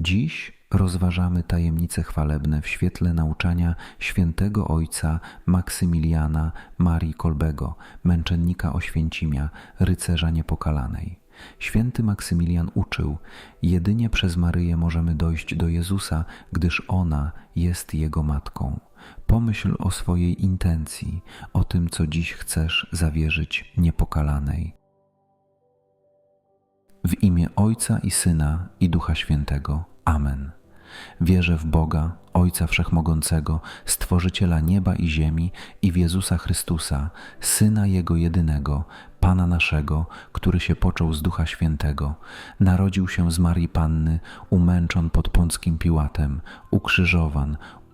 Dziś rozważamy tajemnice chwalebne w świetle nauczania świętego ojca Maksymiliana Marii Kolbego, męczennika Oświęcimia, rycerza niepokalanej. Święty Maksymilian uczył: Jedynie przez Maryję możemy dojść do Jezusa, gdyż ona jest Jego matką. Pomyśl o swojej intencji, o tym, co dziś chcesz zawierzyć niepokalanej. W imię Ojca i Syna i Ducha Świętego. Amen. Wierzę w Boga, Ojca Wszechmogącego, Stworzyciela nieba i ziemi i w Jezusa Chrystusa, Syna Jego jedynego, Pana naszego, który się począł z Ducha Świętego, narodził się z Marii Panny, umęczon pod Pąckim Piłatem, ukrzyżowan,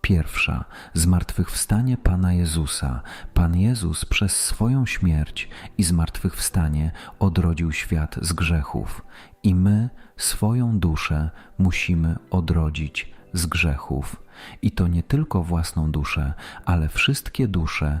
Pierwsza, zmartwychwstanie Pana Jezusa. Pan Jezus przez swoją śmierć i zmartwychwstanie odrodził świat z grzechów, i my swoją duszę musimy odrodzić z grzechów. I to nie tylko własną duszę, ale wszystkie dusze,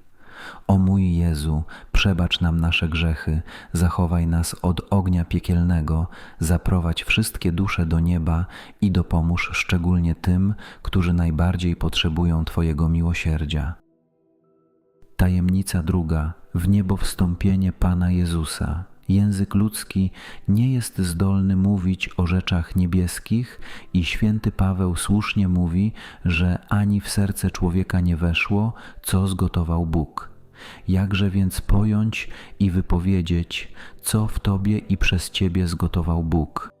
O mój Jezu, przebacz nam nasze grzechy, zachowaj nas od ognia piekielnego, zaprowadź wszystkie dusze do nieba i dopomóż szczególnie tym, którzy najbardziej potrzebują Twojego miłosierdzia. Tajemnica druga w niebo wstąpienie Pana Jezusa. Język ludzki nie jest zdolny mówić o rzeczach niebieskich, i święty Paweł słusznie mówi, że ani w serce człowieka nie weszło, co zgotował Bóg. Jakże więc pojąć i wypowiedzieć, co w Tobie i przez Ciebie zgotował Bóg?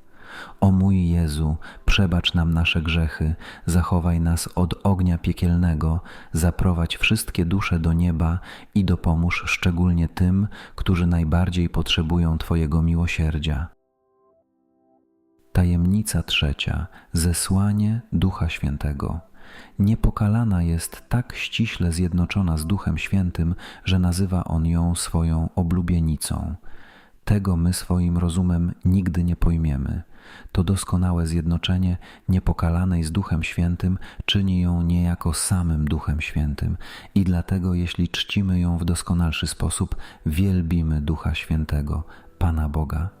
O mój Jezu, przebacz nam nasze grzechy, zachowaj nas od ognia piekielnego, zaprowadź wszystkie dusze do nieba i dopomóż szczególnie tym, którzy najbardziej potrzebują Twojego miłosierdzia. Tajemnica trzecia zesłanie Ducha Świętego. Niepokalana jest tak ściśle zjednoczona z Duchem Świętym, że nazywa on ją swoją oblubienicą. Tego my swoim rozumem nigdy nie pojmiemy. To doskonałe zjednoczenie niepokalanej z Duchem Świętym czyni ją niejako samym Duchem Świętym i dlatego jeśli czcimy ją w doskonalszy sposób, wielbimy Ducha Świętego, Pana Boga.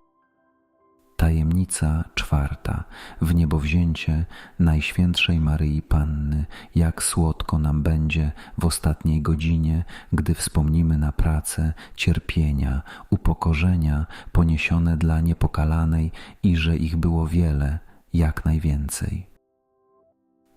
Tajemnica czwarta. W niebowzięcie Najświętszej Maryi Panny, jak słodko nam będzie w ostatniej godzinie, gdy wspomnimy na pracę, cierpienia, upokorzenia poniesione dla niepokalanej i że ich było wiele, jak najwięcej.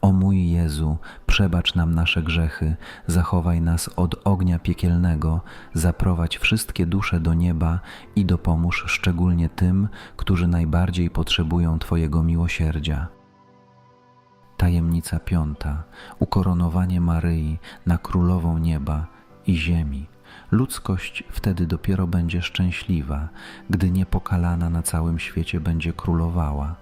O mój Jezu, przebacz nam nasze grzechy, zachowaj nas od ognia piekielnego, zaprowadź wszystkie dusze do nieba i dopomóż szczególnie tym, którzy najbardziej potrzebują Twojego miłosierdzia. Tajemnica piąta. Ukoronowanie Maryi na królową nieba i ziemi. Ludzkość wtedy dopiero będzie szczęśliwa, gdy niepokalana na całym świecie będzie królowała.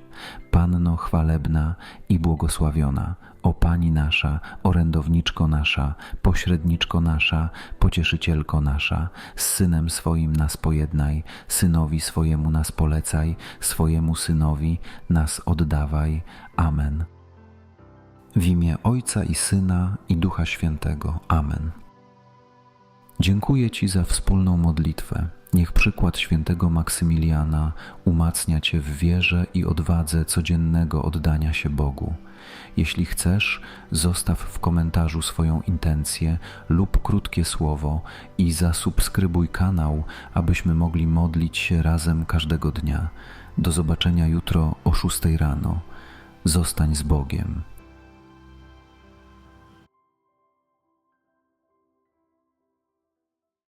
Panno chwalebna i błogosławiona, o Pani nasza, orędowniczko nasza, pośredniczko nasza, pocieszycielko nasza, z Synem swoim nas pojednaj, Synowi swojemu nas polecaj, swojemu Synowi nas oddawaj. Amen. W imię Ojca i Syna i Ducha Świętego. Amen. Dziękuję Ci za wspólną modlitwę. Niech przykład świętego Maksymiliana umacnia Cię w wierze i odwadze codziennego oddania się Bogu. Jeśli chcesz, zostaw w komentarzu swoją intencję lub krótkie słowo i zasubskrybuj kanał, abyśmy mogli modlić się razem każdego dnia. Do zobaczenia jutro o 6 rano. Zostań z Bogiem.